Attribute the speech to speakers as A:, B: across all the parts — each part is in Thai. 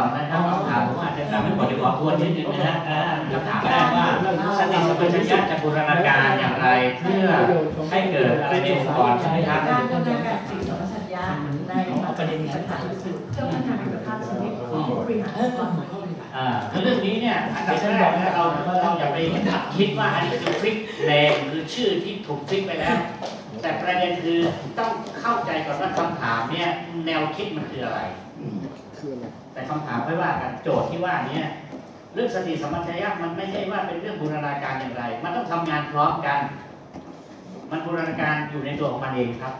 A: อนนะครับคำถามผมอาจจะถามไม่หมดเดี๋ยวขอทวนนิดนึงนะฮะอ่าคำถามแรกว่าสติสัมปชัญญะจะบูรณาการอย่างไรเพื่อให้เกิดอะไรในองค์กรใช่ไหมครับ
B: การดำเนินการสติสัมปชัญญะในประเด็นสำคัญที่สุดเพื่อพัฒนาคุณภาพชีวิตของบริหารองค์กร
A: อ่าคือเรื่องนี้เนี่ยอันดับแรกนะเราเราอย่าไปคิดว่าอันนี้คือฟิกแรงคือชื่อที่ถูกฟิกไปแล้ว แต่ประเด็นคือต้องเข้าใจก่อนว่าคำถามเนี่ยแนวคิดมันคืออะไร แต่คำถามไม่ว่ากันโจทย์ที่ว่าเนี้เรื่องสติสัมปชัญญะมันไม่ใช่ว่าเป็นเรื่องบูรณาการอย่างไร มันต้องทำงานพร้อมกัน มันบูรณาการอยู่ในตัวของมันเองครับ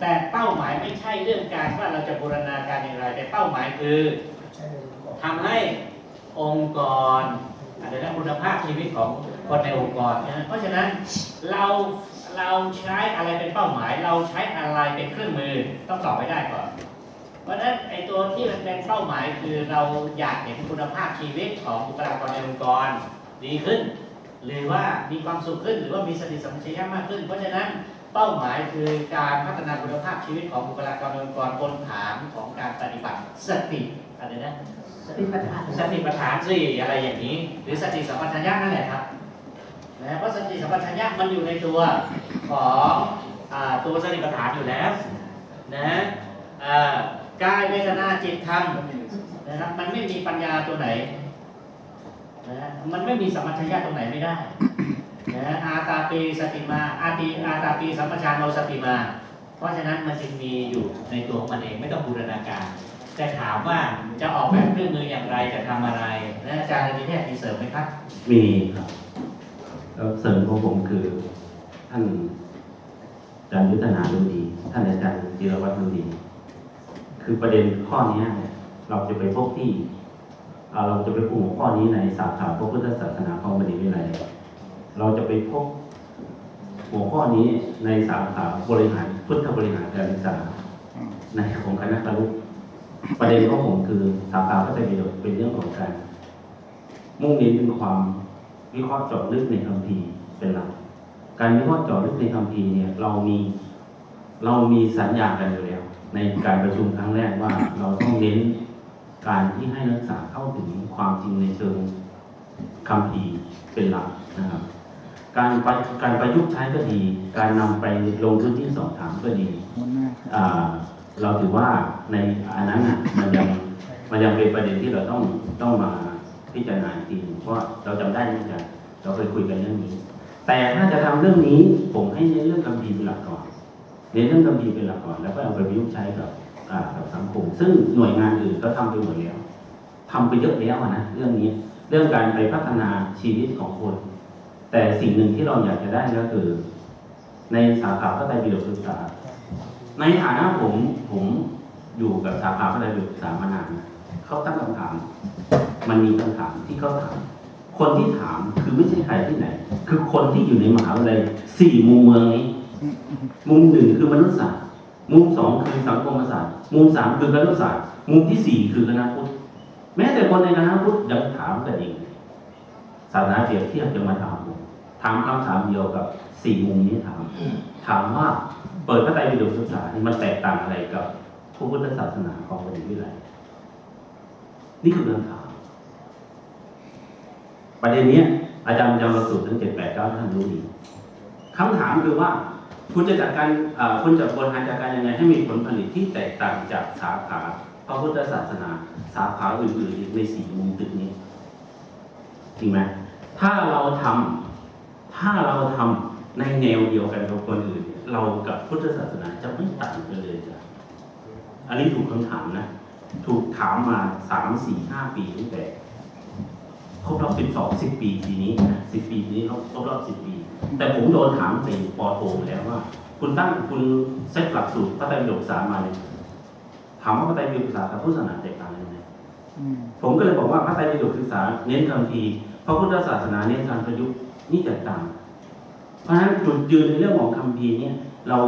A: แต่เป้าหมายไม่ใช่เรื่องการว่าเราจะบูรณาการอย่างไร แต่เป้าหมายคือทำให้องค์กรอาจจะได้คุณภาพชีวิตของคนในองค์กรนะเพราะฉะนั้นเราเราใช้อะไรเป็นเป้าหมาย เราใช้อะไรเป็นเครื่องมือต้องตอบให้ได้ก่อน เพราะฉะนั้นไอ้ตัวที่มันเป็นเป้าหมายคือเราอยากเห็นคุณภาพชีวิตของบุคลากรในองค์กรดีขึ้น หรือว่ามีความสุขขึ้น หรือว่ามีสติสัมปชัญญะมากขึ้น เพราะฉะนั้นเป้าหมายคือการพัฒนาคุณภาพชีวิตของบุคลากรในองค์กรบนฐานของการปฏิบัติสติอะไรนะ
B: สติปัฏฐาน
A: สติปัฏฐานสี่อะไรอย่างนี้ หรือสติสัมปชัญญะนั่นแหละครับนะเพราะสติสัมปชัญญะมันอยู่ในตัวของอตัวสติปัฏฐานอยู่แล้วนะอ่า กายเวทนาจิตธรรมนะครับ มันไม่มีปัญญาตัวไหนนะมันไม่มีสัมปชัญญะตรงไหนไม่ได้นะอาตาปีสติมา อาตีอาตาปีสัมปชัญโนสติมา เพราะฉะนั้นมันจึงมีอยู่ในตัวของมันเองไม่ต้องบูรณาการ แต่ถามว่าจะออกแบบเครื่องมืออย่างไรจะทำอะไรนะอาจารย์มีแพทย์มีเสริมไหมครับ
C: มีครับแล้วเสริมของผมคือท่านอาจารย์ยุทธนาดูดี ท่านอาจารย์จิรวัตรดูดี คือประเด็นข้อนี้เนี่ยเราจะไปพบที่เราจะไปปรุงหัวข้อนี้ในสาขาพระพุทธศาสนาของมณีวิไลยเราจะไปพบหัวข้อนี้ในสาขาบริหารพุทธบริหารการศึกษาในของคณะครุประเด็นของผมคือสาขาพระไตรปิฎกเป็นเรื่องของการมุ่งเน้นเป็นความวิเคราะห์เจาะลึกในคัมภีร์เป็นหลักการวิเคราะห์เจาะลึกในคัมภีร์เนี่ยเรามีเรามีสัญญากันอยู่แล้ว ในการประชุมครั้งแรกว่าเราต้องเน้นการที่ให้นักศึกษาเข้าถึงความจริงในเชิงคัมภีร์เป็นหลักนะครับ การประการประยุกต์ใช้ก็ดี การนำไปลงพื้นที่สอบถามก็ดีอ่าเราถือว่าในอันนั้นน่ะมันยังมันยังเป็นประเด็นที่เราต้องต้องมาพิจารณาอีกทีหนึ่งเพราะเราจำได้ไหมจ๊ะเราเคยคุยกันเรื่องนี้ แต่ถ้าจะทำเรื่องนี้ผมให้เน้นเรื่องคำพีร์เป็นหลักก่อน เน้นเรื่องคำพีร์เป็นหลักก่อน แล้วก็เอาไปประยุกต์ใช้กับกับสังคม ซึ่งหน่วยงานอื่นก็ทำไปหมดแล้วทำไปเยอะแล้วนะเรื่องนี้เรื่องการไปพัฒนาชีวิตของคน แต่สิ่งหนึ่งที่เราอยากจะได้ก็คือ ในสาขาพระไตรปิฎกศึกษา ในฐานะผมผมอยู่กับสาขาพระไตรปิฎกศึกษามานานเขาตั้งคำถาม มันมีคำถามที่เขาถามคนที่ถามคือไม่ใช่ใครที่ไหน คือคนที่อยู่ในมหาวิทยาลัยสี่มุมเมืองนี้ มุมหนึ่งคือมนุษยศาสตร์ มุมสองคือสังคมศาสตร์ มุมสามคือคณะศาสตร์ มุมที่สี่คือคณะพุทธ แม้แต่คนในคณะพุทธยังถามกันเองศาสนาเปรียบเทียบจะมาถามผมถามคำถามเดียวกับสี่มุมนี้ถาม ถามว่าเปิดพระไตรปิฎกศึกษานี่มันแตกต่างอะไรกับพระพุทธศาสนาของมหาวิทยาลัยนี่คือคำถาม ประเด็นเนี้ยอาจารย์จำหลักสูตรทั้งเจ็ดแปดเก้าท่านรู้ดีคำถามคือว่า คุณจะจัดการคุณจะบริหารจัดการยังไงให้มีผลผลิตที่แตกต่างจากสาขาพระพุทธศาสนา สาขาอื่นๆอีกในสี่มุมตึกนี้จริงไหมถ้าเราทำถ้าเราทำในแนวเดียวกันกับคนอื่น เรากับพุทธศาสนาจะไม่ต่างกันเลยจ้ะอันนี้ถูกคำถามนะ ถูกถามมาสามสี่ห้าปีตั้งแต่ ครบรอบสิบสองสิบปีปีนี้นะสิบปีนี้ครบครบรอบสิบปี แต่ผมโดนถามในปอโทมาแล้วว่า คุณตั้งคุณเซตหลักสูตรพระไตรปิฎกสามาเนี่ยถามว่าพระไตรปิฎกศึกษากับพุทธศาสนาแตกต่างกันยังไงผมก็เลยบอกว่าพระไตรปิฎกศึกษาเน้นคำพีร์พระพุทธศาสนาเน้นการประยุกต์นี่แตกต่าง เพราะฉะนั้นจุดยืนในเรื่องของคำพีร์เนี่ยเรา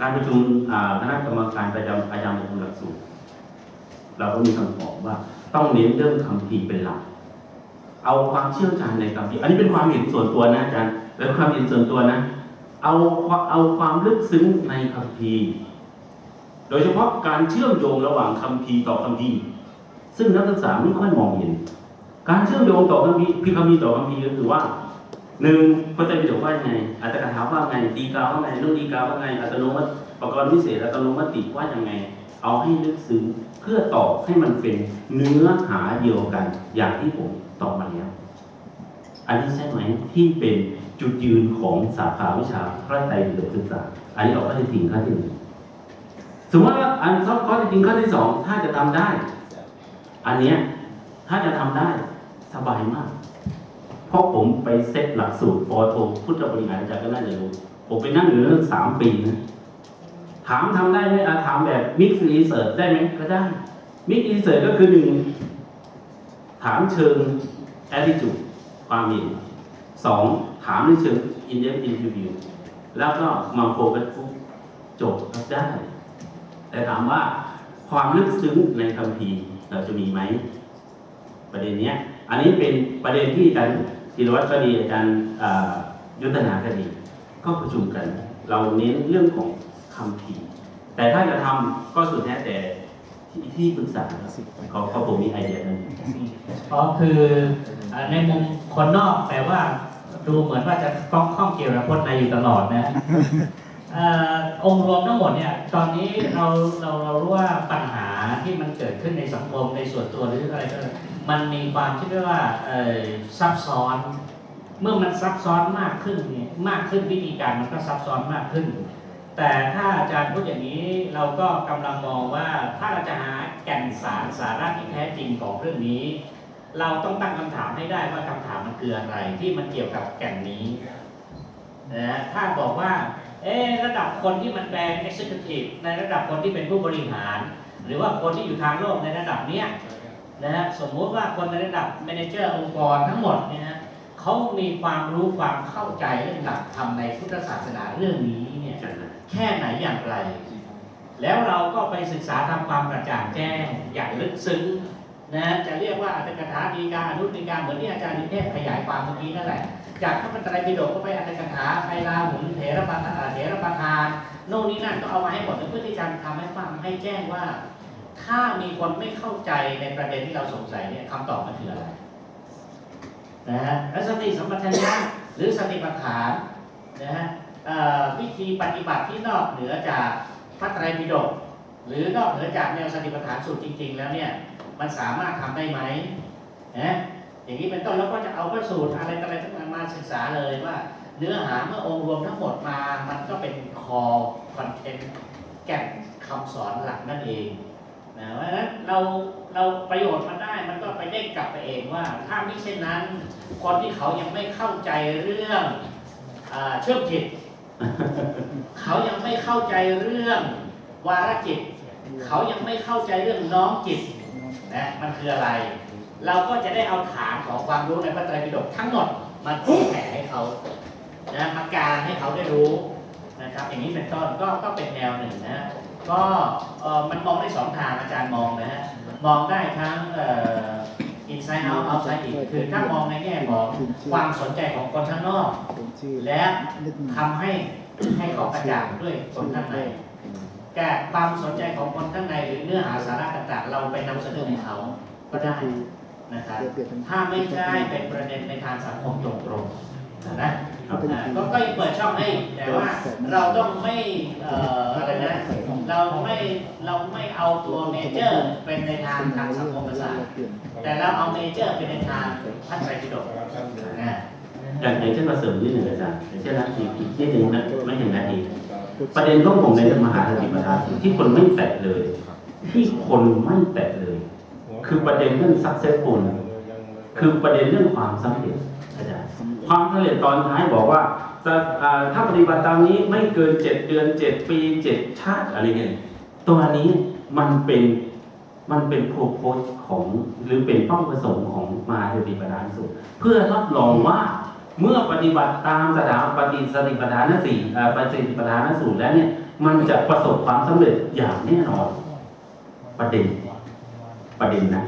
C: การประชุมอ่าคณะกรรมการประจำอาจารย์ประจำหลักสูตรเราก็มีคำตอบว่าต้องเน้นเรื่องคำพีร์เป็นหลัก เอาความเชี่ยวชาญในคำพีอันนี้เป็นความเห็นส่วนตัวนะอาจารย์เป็นความเห็นส่วนตัวนะ เอาเอาความลึกซึ้งในคำพีโดยเฉพาะการเชื่อมโยงระหว่างคำพีต่อคำพีซึ่งนักศึกษาไม่ค่อยมองเห็น การเชื่อมโยงต่อคัมภีพิคัมภีร์ต่อคัมภีก็คือว่าหนึ่งพระไตรปิฎกว่ายังไง อัตถกถาว่าไงดีกาว่าไงนู่นดีกาว่าไง อัตโนมัติประกรณ์พิเศษอัตโนมัติว่ายังไง เอาให้ลึกซึ้งเพื่อตอบให้มันเป็นเนื้อหาเดียวกันอย่างที่ผม ตอบมาแล้วอันนี้ใช่ไหมที่เป็นจุดยืนของสาขาวิชาพระไตรปิฎกศึกษา อันนี้ออกข้อที่จริงข้อที่หนึ่งสมมติว่าอันซอกข้อที่จริงข้อที่สองถ้าจะทำได้ อันเนี้ยถ้าจะทำได้สบายมาก เพราะผมไปเซตหลักสูตรปอโทพุทธบริหารอาจารย์ก็น่าจะรู้ผมไปนั่งอยู่เรื่องสามปีนะถามทำได้ไหมอาถามแบบมิกซ์รีเสิร์ชได้ไหมก็ได้มิกซ์รีเสิร์ชก็คือหนึ่ง ถามเชิง attitude ความเห็นสองถามในเชิง in depth interview แล้วก็มาโฟกัสปุ๊บจบก็ได้ แต่ถามว่าความลึกซึ้งในคัมภีร์เราจะมีไหม ประเด็นเนี้ย อันนี้เป็นประเด็นที่อาจารย์ธีรวัตรก็ดีอาจารย์ยุทธนาก็ดี ก็ประชุมกัน เราเน้นเรื่องของคำพีร์แต่ถ้าจะทำก็สุดแท้แต่ ที่ที่ปรึกษาครับเขาเขาผมมีไอเดียนั้น
A: อ๋อคืออ่าในมุมคนนอกแต่ว่าดูเหมือนว่าจะก้องข้องเกี่ยวกับคนในอยู่ตลอดนะเอ่อองค์รวมทั้งหมดเนี่ย ตอนนี้เราเราเรารู้ว่าปัญหาที่มันเกิดขึ้นในสังคมในส่วนตัวหรืออะไรก็มันมีความที่เรียกว่าเอ่อซับซ้อน เมื่อมันซับซ้อนมากขึ้นเนี่ยมากขึ้นวิธีการมันก็ซับซ้อนมากขึ้น แต่ถ้าอาจารย์พูดอย่างนี้เราก็กำลังมองว่าถ้าเราจะหาแก่นสารสาระที่แท้จริงของเรื่องนี้ เราต้องตั้งคำถามให้ได้ว่าคำถามมันคืออะไรที่มันเกี่ยวกับแก่นนี้นะถ้าบอกว่าเอ๊ะระดับคนที่มันแปลง executive ในระดับคนที่เป็นผู้บริหาร หรือว่าคนที่อยู่ทางโลกในระดับเนี้ยนะฮะสมมุติว่าคนในระดับ manager องค์กรทั้งหมดเนี่ยนะ เขามีความรู้ความเข้าใจเรื่องหลักธรรมในพุทธศาสนาเรื่องนี้เนี่ยแค่ไหนอย่างไร แล้วเราก็ไปศึกษาทำความกระจ่างแจ้งอย่างลึกซึ้งนะจะเรียกว่าอัตถกถาดีกาอนุดีกาเหมือนที่อาจารย์นิเทศขยายความเมื่อกี้นั่นแหละ จากพระพัตตรัยปิฎกก็ไปอัตถกถาไพลาหุนเถระปาทานเถระปาทานโน่นนี่นั่นก็เอามาให้หมดเพื่อที่จะทำให้ฟังให้แจ้งว่า ถ้ามีคนไม่เข้าใจในประเด็นที่เราสงสัยเนี่ยคำตอบมันคืออะไร นะฮะและสติสัมปชัญญะหรือสติปัฏฐานนะฮะวิธีปฏิบัติที่นอกเหนือจากพระไตรปิฎกหรือนอกเหนือจากแนวสติปัฏฐานสูตรจริง ๆ แล้วเนี่ยมันสามารถทำได้ไหมนะอย่างนี้เป็นต้นแล้วก็จะเอาพระสูตรอะไรต่อะไรทั้งหลายมาศึกษาเลยว่า เนื้อหาเมื่อองค์รวมทั้งหมดมา มันก็เป็นคอคอนเทนต์แก่นคำสอนหลักนั่นเองนะเพราะฉะนั้นเรา เราประโยชน์มันได้มันก็ไปเด้งกลับไปเองว่า ถ้าไม่เช่นนั้น คนที่เขายังไม่เข้าใจเรื่องอเชื่อมจิต เขายังไม่เข้าใจเรื่องวาระจิต เขายังไม่เข้าใจเรื่องน้อมจิตนะมันคืออะไร เราก็จะได้เอาฐานของความรู้ในพระไตรปิฎกทั้งหมดมาตีแผ่ให้เขานะมาการให้เขาได้รู้นะครับ อย่างนี้เป็นต้นก็ก็เป็นแนวหนึ่งนะก็เออมันมองได้สองทางอาจารย์มองนะฮะ มองได้ทั้งเอ่อ inside out outside in คือถ้ามองในแง่ของความสนใจของคนข้างนอก และทำให้ให้เขากระจ่างด้วยคนข้างในแก่ความสนใจของคนข้างในหรือเนื้อหาสาระต่างๆ เราไปนำเสนอให้เขาก็ได้นะครับถ้าไม่ใช่เป็นประเด็นในทางสังคมตรงๆนะ อ่าก็ก็ยังเปิดช่องให้ แต่ว่าเราต้องไม่เอ่ออะไรนะ เราไม่เราไม่เอาตัวเมเจอร์เป็นในทางทางสังคมศาสตร์แต่เราเอาเมเจอร์เป็นในทางพระไตรปิฎกนะ
C: อย่างอย่างเช่นมาเสริมนิดหนึ่งอาจารย์อย่างเช่นนะอีกอีกนิดหนึ่งนะไม่อย่างนั้นเองประเด็นของผมในเรื่องมหาสติปัฏฐานที่คนไม่แตะเลย ที่คนไม่แตะเลย คือประเด็นเรื่อง successful คือประเด็นเรื่องความสำเร็จอาจารย์ ความสำเร็จตอนท้ายบอกว่าจะถ้าปฏิบัติตามนี้ไม่เกินเจ็ดเดือนเจ็ดปีเจ็ดชาติอะไรเงี้ยตัวนี้มันเป็นมันเป็นโปรโพสของหรือเป็นเป้าประสงค์ของมาสติปัฏฐานสูตรเพื่อรับรองว่าเมื่อปฏิบัติตามสถาปฏิสติปัฏฐานสี่ปฏิสติปัฏฐานสูตรแล้วเนี่ยมันจะประสบความสำเร็จอย่างแน่นอน ประเด็นประเด็นนะ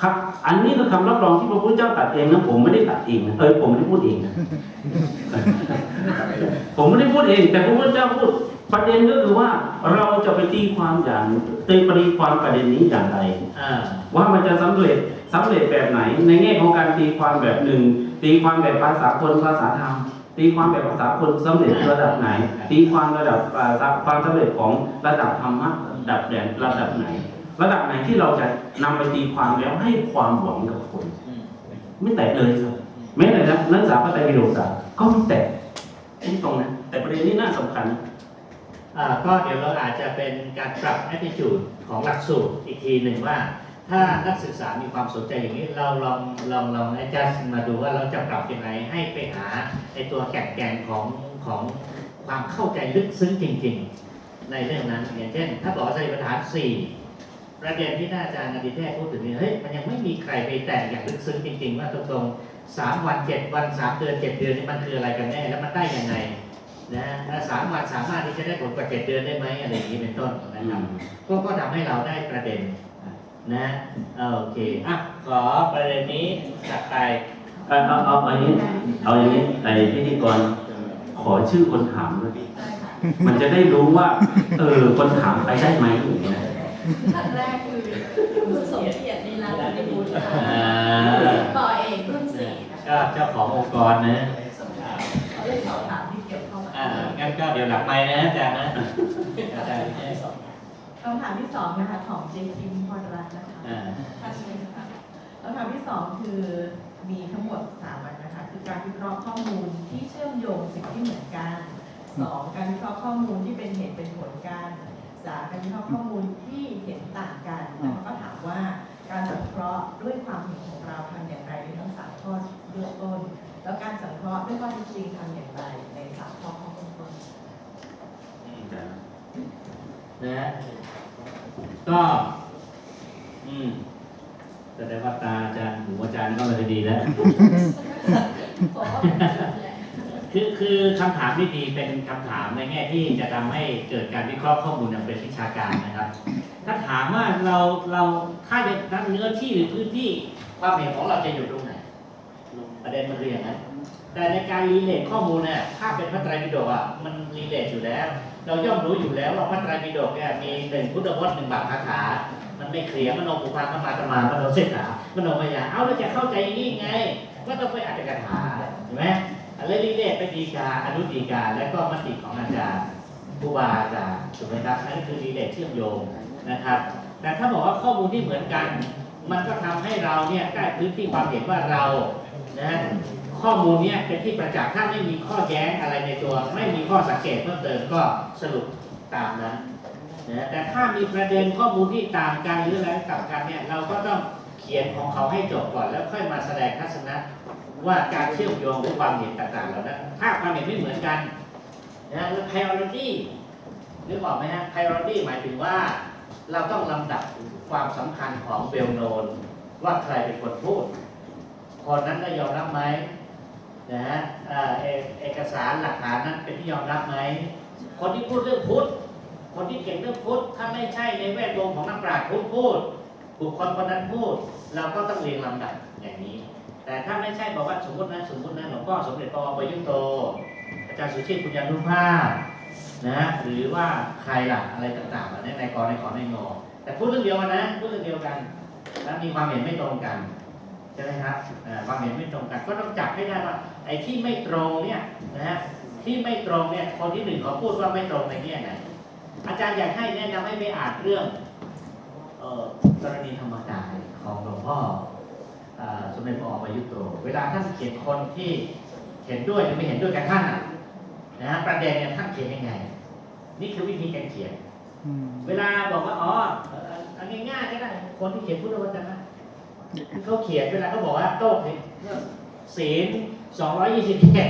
C: ครับ อันนี้คือคำรับรองที่พระพุทธเจ้าตรัดเองนะผมไม่ได้ตรัดเองนะเออผมไม่ได้พูดเองนะผมไม่ได้พูดเอง แต่พระพุทธเจ้าพูดประเด็นก็คือว่าเราจะไปตีความอย่างตีปรีความประเด็นนี้อย่างไร
A: อ่า
C: ว่ามันจะสำเร็จสำเร็จแบบไหน ในแง่ของการตีความแบบหนึ่งตีความแบบภาษาคนภาษาธรรมตีความแบบภาษาคนสำเร็จระดับไหน ตีความระดับอ่าความสำเร็จของระดับธรรมะระดับแดนระดับไหน ระดับไหนที่เราจะนำไปตีความแล้วให้ความหวังกับคน
A: อืม
C: ไม่แตะเลยครับแม้แต่นักนักศึกษาพระไตรปิฎกศาสตร์ก็ไม่แตะที่ตรงนั้นแต่ประเด็นนี้น่าสำคัญ
A: อ่าก็เดี๋ยวเราอาจจะเป็นการปรับ attitude ของหลักสูตรอีกทีหนึ่งว่า ถ้านักศึกษามีความสนใจอย่างนี้เราลองลองลอง adjust มาดูว่าเราจะปรับยังไงให้ไปหาในตัวแก่นแกนของของความเข้าใจลึกซึ้งจริง ๆ ในเรื่องนั้นอย่างเช่น ถ้าบอกว่าสติปัฏฐานสี่ ประเด็นที่น่าอาจารย์อดิเทศพูดถึงนี่เฮ้ยมันยังไม่มีใครไปแตะอย่างลึกซึ้งจริง ๆ ว่าตรงๆสามวันเจ็ดวันสามเดือนเจ็ดเดือนนี่มันคืออะไรกันแน่แล้วมันได้ยังไงนะถ้าสามวันสามารถที่จะได้ผลกว่าเจ็ดเดือนได้ไหมอะไรอย่างนี้เป็นต้นนะครับก็ก็ทำให้เราได้ประเด็นนะโอเคอะขอประเด็นนี้จัดไป
C: เอาเอาเอาเอาอย่างนี้เอาอย่างนี้ไอ้พิธีกรขอชื่อคนถามด้วย
B: ได้ค่ะ
C: มันจะได้รู้ว่า เออคนถามไปได้ไหมอย่างนี้นะ
B: ท่านแรกคือคุณสมเกียรตินิรันดร์นิบุตรค่ะ
A: อ่า
B: ปอเอกรุ่นสี่นะคะ
A: ก็เจ้าขององค์กรนะ
B: เขาเลยสอบถามที่เกี่ยวข้องกับ
A: อ่างั้นก็เดี๋ยวหลังไม้นะอาจารย์นะอาจารย์
B: คำถามที่สองนะคะของเจคิมพรรัตน์นะคะ
A: อ่า
B: ท่านนี้นะคะคำถามที่สองคือมีทั้งหมดสามอันนะคะคือการวิเคราะห์ข้อมูลที่เชื่อมโยงสิ่งที่เหมือนกันสองการวิเคราะห์ข้อมูลที่เป็นเหตุเป็นผลกัน สามการวิเคราะห์ข้อมูลที่เห็นต่างกันแล้วก็ถามว่าการสังเคราะห์ด้วยความเห็นของเราทำอย่างไรในทั้งสามข้อเบื้องต้น แล้วการสังเคราะห์ด้วยข้อเท็จจริงทำอย่างไรในสามข้อข้อเบื้องต้น
A: นะฮะก็อืมแสดงว่าตาอาจารย์หูอาจารย์ก็ไม่ค่อยดีแล้ว คือคือคำถามที่ดีเป็นคำถามในแง่ที่จะทำให้เกิดการวิเคราะห์ข้อมูลอย่างเป็นวิชาการนะครับ ถ้าถามว่าเราเราถ้าจะนัเนื้อที่หรือพื้นที่ความเห็นของเราจะอยู่ตรงไหนประเด็นมันคืออย่างนั้นแต่ในการรีเลทข้อมูลเนี่ยถ้าเป็นพระไตรปิฎกอะมันรีเลทอยู่แล้ว เราย่อมรู้อยู่แล้วว่าพระไตรปิฎกเนี่ยมีหนึ่งพุทธวจน์หนึ่งบาทคาถามันไม่เคลียร์มโนปุพาธรรมาตมามโนเสถามโนมายาเอาเราจะเข้าใจอย่างนี้ไง ก็ต้องไปอัตถกถาเห็นไหม อะไรรีเลทไปดีกาอนุดีกาและก็มติของอาจารย์ผู้บาอาจารย์ถูกไหมครับนั่นคือรีเลทเชื่อมโยงนะครับ แต่ถ้าบอกว่าข้อมูลที่เหมือนกัน มันก็ทำให้เราเนี่ยได้พื้นที่ความเห็นว่าเรานะข้อมูลเนี่ยเป็นที่ประจักษ์ถ้าไม่มีข้อแย้งอะไรในตัว ไม่มีข้อสังเกตเพิ่มเติมก็สรุปตามนั้นนะแต่ถ้ามีประเด็นข้อมูลที่ต่างกันหรืออะไรต่างกันเนี่ยเราก็ต้องเขียนของเขาให้จบก่อนแล้วค่อยมาแสดงทัศนะ ว่าการเชื่อมโยงหรือความเห็นต่างๆเหล่านั้นถ้าความเห็นไม่เหมือนกันนะแล้ว priority นึกออกไหมฮะ priority หมายถึงว่า เราต้องลำดับความสำคัญของเบลโนนว่าใครเป็นคนพูด คนนั้นได้ยอมรับไหมนะฮะเอเอกสารหลักฐานนั้นเป็นที่ยอมรับไหม คนที่พูดเรื่องพุทธ คนที่เก่งเรื่องพุทธ ถ้าไม่ใช่ในแวดวงของนักปราชญ์พุทธพูด บุคคลคนนั้นพูด เราก็ต้องเรียงลำดับอย่างนี้ แต่ถ้าไม่ใช่บอกว่าสมมตินะสมมตินะหลวงพ่อสมเด็จปอปยุทโต อาจารย์สุเชษฐ์ปุญญานุภาพนะหรือว่าใครล่ะอะไรต่างๆเหล่านี้ในกรในขอในงอแต่พูดเรื่องเดียวกันนะพูดเรื่องเดียวกันแล้วมีความเห็นไม่ตรงกันใช่ไหมครับความเห็นไม่ตรงกัน ก็ต้องจับให้ได้ว่าไอ้ที่ไม่ตรงเนี่ยนะฮะที่ไม่ตรงเนี่ยคนที่หนึ่งเขาพูดว่าไม่ตรงในแง่ไหนอาจารย์อยากให้แนะนำให้ไปอ่านเรื่องกรณีธรรมกายของหลวงพ่อ สมเด็จพระอประยุทธ์โตเวลาท่านเขียนคนที่เห็นด้วยหรือไม่เห็นด้วยกับท่านน่ะนะฮะประเด็นเนี่ยท่านเขียนยังไง นี่คือวิธีการเขียนเวลาบอกว่าอ๋อเอ่ออันง่ายๆก็ได้คนที่เขียนพุทธวจนะที่เขาเขียนเวลาเขาบอกว่าโต้เรื่องศีลสองร้อยยี่สิบเจ็ด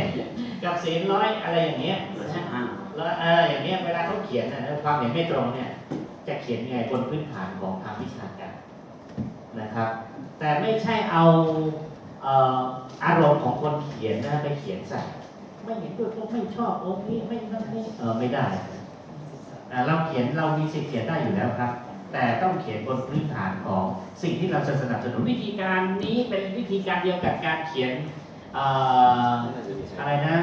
A: กับศีลร้อยอะไรอย่างเงี้ยนะฮะแล้วเอออย่างเงี้ยเวลาเขาเขียนนะความเห็นไม่ตรงเนี่ย จะเขียนยังไงบนพื้นฐานของทางวิชาการนะครับ แต่ไม่ใช่เอาเออารมณ์ของคนเขียนนะไปเขียนใส่ไม่เห็นด้วยก็ไม่ชอบโอ้นี่ไม่นั่นนี่เออไม่ได้เราเขียนเรามีสิทธิ์เขียนได้อยู่แล้วครับ แต่ต้องเขียนบนพื้นฐานของสิ่งที่เราจะสนับสนุนวิธีการนี้เป็นวิธีการเดียวกับการเขียนอะไรนะ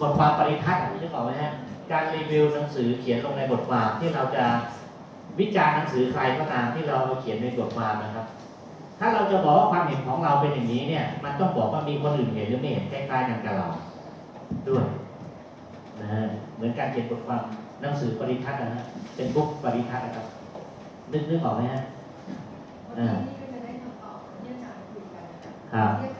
A: บทความปริทัศน์นึกออกไหมฮะการรีวิวหนังสือเขียนลงในบทความที่เราจะวิจารณ์หนังสือใครก็ตามที่เราเขียนในบทความนะครับ ถ้าเราจะบอกว่าความเห็นของเราเป็นอย่างนี้เนี่ย มันต้องบอกว่ามีคนอื่นเห็นหรือไม่เห็นใกล้ๆกันกับเราด้วยนะฮะเหมือนการเขียนบทความหนังสือปริทัศน์นะฮะเป็นบุ๊กปริทัศน์นะครับ นึกนึกออกไหมฮะ
D: วันนี้นี่ก็จะได้คำตอบที่อาจารย์คุยกันนะคะ
A: ครับ
D: ที่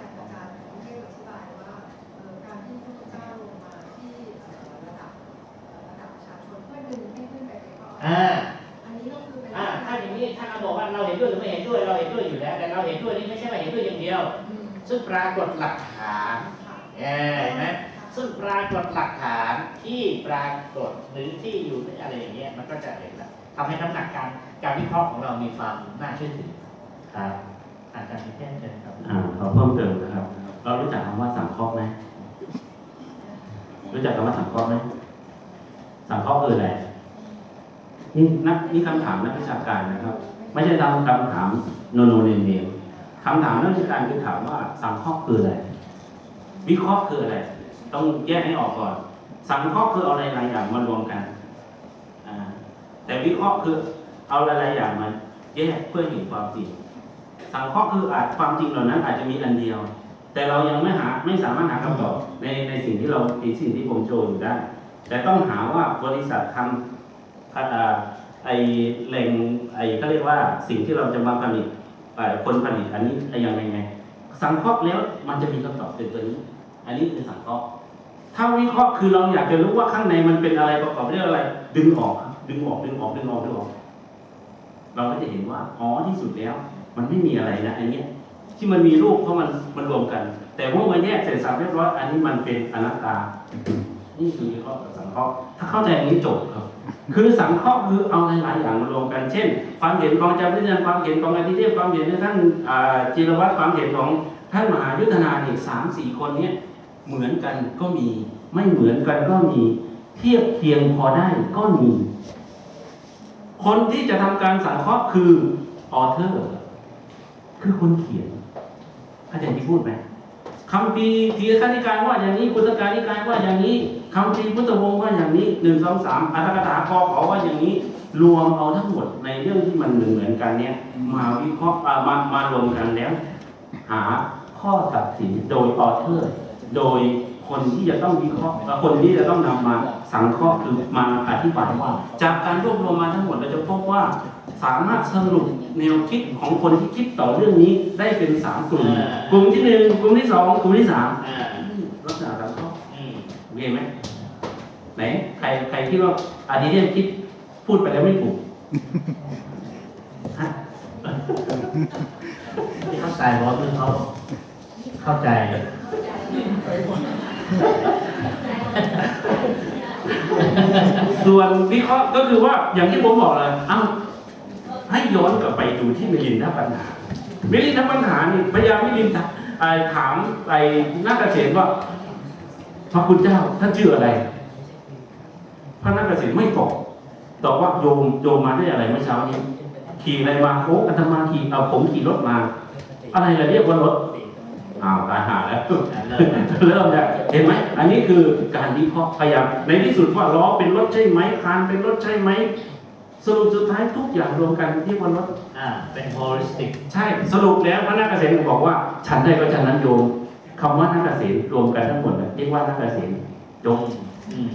D: อา ด้
A: วยนี่ไม่ใช่ว่าเห็นด้วยอย่างเดียว
D: อืม
A: ซึ่งปรากฏหลักฐาน
D: ค่ะ
A: เออเห็นไหมซึ่งปรากฏหลักฐานที่ปรากฏหรือที่อยู่ในอะไรอย่างเงี้ยมันก็จะเห็นแล้วทำให้น้ำหนักการการวิเคราะห์ของเรามีความน่าเชื่อถือครับอาจารย์พิเทศเชิญครับ
C: อ่าขอเพิ่มเติมนะครับ เรารู้จักคำว่าสังเคราะห์ไหมรู้จักคำว่าสังเคราะห์ไหมสังเคราะห์คืออะไรนี่นักนี่คำถามนักวิชาการนะครับ ไม่ใช่ทำคำถามโนโนเนเนม คำถามนักวิชาการคือถามว่าสังเคราะห์คืออะไร วิเคราะห์คืออะไร ต้องแยกให้ออกก่อน สังเคราะห์คือเอาหลายๆอย่างมารวมกันแต่วิเคราะห์คือเอาหลายๆอย่างมาแยกเพื่อเห็นความจริง สังเคราะห์คืออาจความจริงเหล่านั้น อาจจะมีอันเดียว แต่เรายังไม่หาไม่สามารถหาคำตอบในในสิ่งที่เราในสิ่งที่ผมโชว์อยู่ได้ แต่ต้องหาว่าบริษัททำไอแหล่งไอเขาเรียกว่าสิ่งที่เราจะมาผลิต คนผลิตอันนี้ยังไงไง สังเคราะห์แล้วมันจะมีคำตอบเป็นตัวนี้ อันนี้คือสังเคราะห์ถ้าวิเคราะห์คือเราอยากจะรู้ว่าข้างในมันเป็นอะไรประกอบไปด้วยอะไร ดึงออก ดึงออกดึงออกดึงออกดึงออก เราก็จะเห็นว่าอ๋อที่สุดแล้ว มันไม่มีอะไรนะอันนี้ที่มันมีรูปเพราะมันมันรวมกัน แต่เมื่อมาแยกเสร็จสับเรียบร้อยอันนี้มันเป็นอนัตตา นี่คือวิเคราะห์กับสังเคราะห์ถ้าเข้าใจอย่างนี้จบครับ คือสังเคราะห์คือเอาหลายๆอย่างมารวมกันเช่น ความเห็นของจารย์พิจารณาความเห็นของอาทิเทพความเห็นของท่านจิรวัตรความเห็นของท่านมหายุทธนาเนี่ยสามสี่คนเนี้ยเหมือนกันก็มี ไม่เหมือนกันก็มี เทียบเคียงพอได้ก็มี คนที่จะทำการสังเคราะห์คือออเทอร์คือคนเขียนเข้าใจที่พูดไหมคำปีทีฆาธิการว่าอย่างนี้กุตการนิกายว่าอย่างนี้คำปีพุทธวงศ์ว่าอย่างนี้หนึ่งสองสามอัตถกถาคอเขาว่าอย่างนี้ รวมเอาทั้งหมดในเรื่องที่มันเหมือนเหมือนกันเนี่ย มาวิเคราะห์อ่ามามารวมกันแล้ว หาข้อตัดสินโดยออเทอร์ โดยคนที่จะต้องวิเคราะห์และคนที่จะต้องนำมาสังเคราะห์คือมาอธิบายว่า จากการรวบรวมมาทั้งหมดเราจะพบว่าสามารถสรุปแนวคิดของคนที่คิดต่อเรื่องนี้ได้เป็นสามกลุ่ม
A: อ่าก
C: ลุ่มที่หนึ่งกลุ่มที่สองกลุ่มที่สาม เคไหมไหนใครใครที่ว่าอาทิเทียคิดพูดไปแล้วไม่ถูกฮะ
A: ที่เข้าใจว่าคือเขาเข้าใจ
C: ส่วนวิเคราะห์ก็คือว่าอย่างที่ผมบอกเลยเอ้าให้ย้อนกลับไปดูที่มิลินทปัญหามิลินทปัญหานี่พญามิลินถามไอ้นาคเษนว่า ระคุณเจ้าท่านชื่ออะไร พระนาคเษนไม่ตอบตอบว่าโยมโยมมาได้อะไรเมื่อเช้านี้ขี่อะไรมาโอ้อาตมาขี่เอาผมขี่รถมา อะไรล่ะเรียกว่ารถอ้าวตายหาแล้วเริ่มแล้วเห็นไหมอันนี้คือการวิเคราะห์พยายามในที่สุดว่าล้อเป็นรถใช่ไหมคานเป็นรถใช่ไหมสรุปสุดท้ายทุกอย่างรวมกันเรียกว่ารถ
A: อ่าเป็น holistic
C: ใช่สรุปแล้วพระนาคเษนบอกว่า ฉันได้ก็ฉันนั้นโยม คำว่านักเกษตรรวมกันทั้งหมดเรียกว่านั
D: กเกษตรจงอืม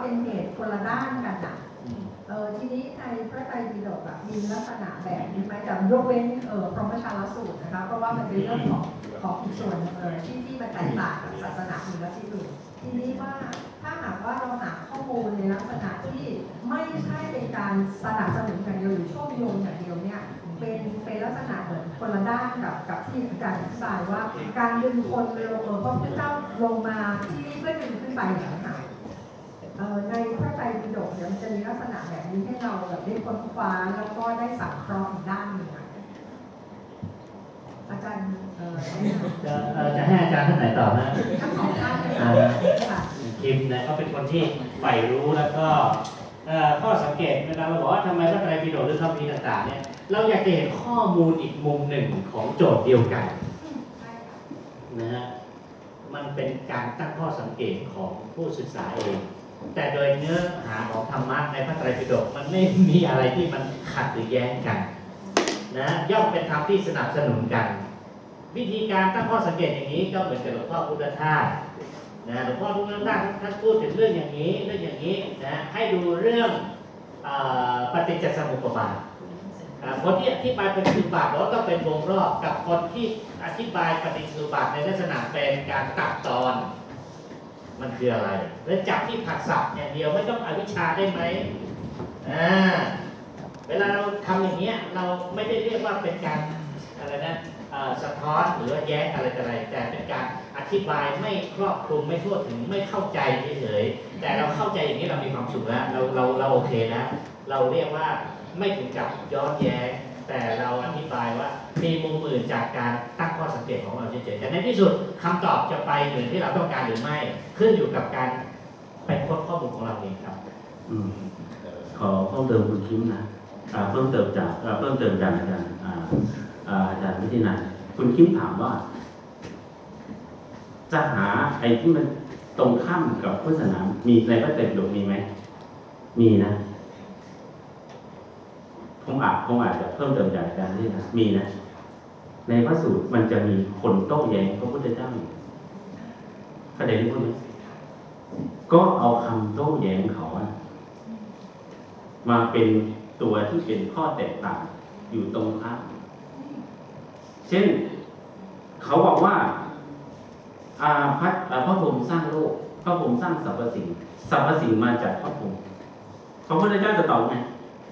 D: เป็นเหตุคนละด้านกันอะ
A: อืม
D: เออทีนี้ในพระไตรปิฎกอะมีลักษณะแบบนี้ไหมแต่ยกเว้นเออพรหมชาลสูตรนะคะเพราะว่ามันเป็นเรื่องของของอีกส่วนหนึ่งเลยที่ที่มันแตกต่างกับศาสนาอื่นและที่อื่นทีนี้ว่าถ้าหากว่าเราหาข้อมูลในลักษณะที่ไม่ใช่เป็นการสนับสนุนอย่างเดียวหรือช่วงโยงอย่างเดียวเนี่ยเป็นเป็นลักษณะเหมือนคนละด้านกับกับที่อาจารย์อธิบายว่า การดึงคนลงเออพระพุทธเจ้าลงมาที่นี่เพื่อดึงขึ้นไปอย่างไรเเอ่อ ในพระไตรปิฎกเนี่ยมันจะมีลักษณะแบบนี้ให้เราแบบได้ค้นคว้าแล้วก็ได้สังเคราะห์อีกด้านหนึ่งอาจารย์
A: จะจะให้อาจารย์ท่านไหนตอบนะ
D: ทั้งสองท่านเลย
A: อ่า
D: ค่ะ
A: คิมเนี่ยเขาเป็นคนที่ใฝ่รู้แล้วก็ข้อสังเกตเวลาเราบอกว่าทำไมพระไตรปิฎกหรือคัมภีต่างๆเนี่ยเราอยากจะเห็นข้อมูลอีกมุมหนึ่งของโจทย์เดียวกันนะฮะมันเป็นการตั้งข้อสังเกตของผู้ศึกษาเอง แต่โดยเนื้อหาของธรรมะในพระไตรปิฎกมันไม่มีอะไรที่มันขัดหรือแย้งกันนะย่อมเป็นธรรมที่สนับสนุนกัน วิธีการตั้งข้อสังเกตอย่างนี้ก็เหมือนกับหลวงพ่อพุทธทาสนะหลวงพ่อทุกท่านท่านพูดถึงเรื่องอย่างนี้เรื่องอย่างนี้นะให้ดูเรื่องปฏิจจสมุปบาทคนที่อธิบายปฏิจจสมุปบาทเราต้องเป็นวงรอบกับคนที่อธิบายปฏิจจสมุปบาทในลักษณะเป็นการตัดตอน มันคืออะไร แล้วจับที่ผักสับอย่างเดียวไม่ต้องอวิชชาได้ไหมอ่าเวลาเราทำอย่างเนี้ยเราไม่ได้เรียกว่าเป็นการอะไรนะอ่อสะท้อนหรือว่าแย้งอะไรต่ออะไร แต่เป็นการอธิบายไม่ครอบคลุมไม่ทั่วถึงไม่เข้าใจเฉยๆแต่เราเข้าใจอย่างนี้เรามีความสุขแล้วเราเราเราโอเคแล้วเราเรียกว่าไม่ถึงกับย้อนแย้งแต่เราอธิบายว่า มีมุมอื่นจากการตั้งข้อสังเกตของเราเฉยๆแต่ในที่สุดคำตอบจะไปเหมือนที่เราต้องการหรือไม่ ขึ้นอยู่กับการไปค้นข้อมูลของเราเองครับ
C: อืขอเพิ่มเติมคุณคิมนะอ่าเพิ่มเติมจากอ่าเพิ่มเติมจากอาจารย์อาจารย์วิทยานันคุณคิมถามว่า จะหาไอ้ที่มันตรงข้ามกับพุทธศาสนามีในพระไตรปิฎกมีไหมมีนะ ผมอาจผมอาจจะเพิ่มเติมจากอาจารย์นี่นะมีนะ ในพระสูตรมันจะมีคนโต้แย้งพระพุทธเจ้าอยู่เข้าใจที่พูดไหมก็เอาคำโต้แย้งเขาอะมาเป็นตัวที่เป็นข้อแตกต่างอยู่ตรงข้ามเช่น เขาบอกว่าอาพัดอ่าพระพรหมสร้างโลก พระพรหมสร้างสรรพสิ่งสรรพสิ่งมาจากพระพรหมพระพุทธเจ้าจะตอบไง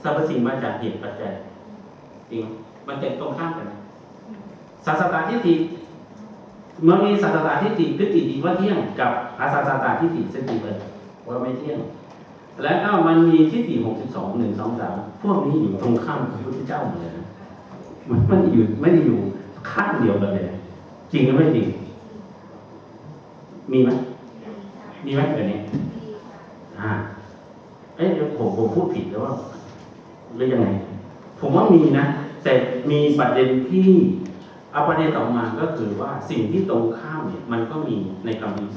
C: สรรพสิ่งมาจากเหตุปัจจัยจริงมันเป็นตรงข้ามกันนะศาสตราทิฏฐิเมื่อมีศาสตราทิฏฐิทิฏฐิที่ว่าเที่ยงกับอาศาสตราทิฏฐิสติเบิร์ว่าไม่เที่ยง แล้วก็มันมีทิฏฐิหกสิบสองหนึ่งสองสามพวกนี้อยู่ตรงข้ามกับพระพุทธเจ้าหมดเลยนะมันไม่ได้อยู่ไม่ได้อยู่ข้างเดียวกันเลยนะจริงหรือไม่จริง มีไหมมีไหมแบบนี้อ่าเอ๊ะเดี๋ยวผมผมพูดผิดแล้วว่า หรือยังไง ผมว่ามีนะ แต่มีประเด็นที่เอาประเด็นต่อมาก็คือว่าสิ่งที่ตรงข้ามเนี่ยมันก็มีในคำพิพากษา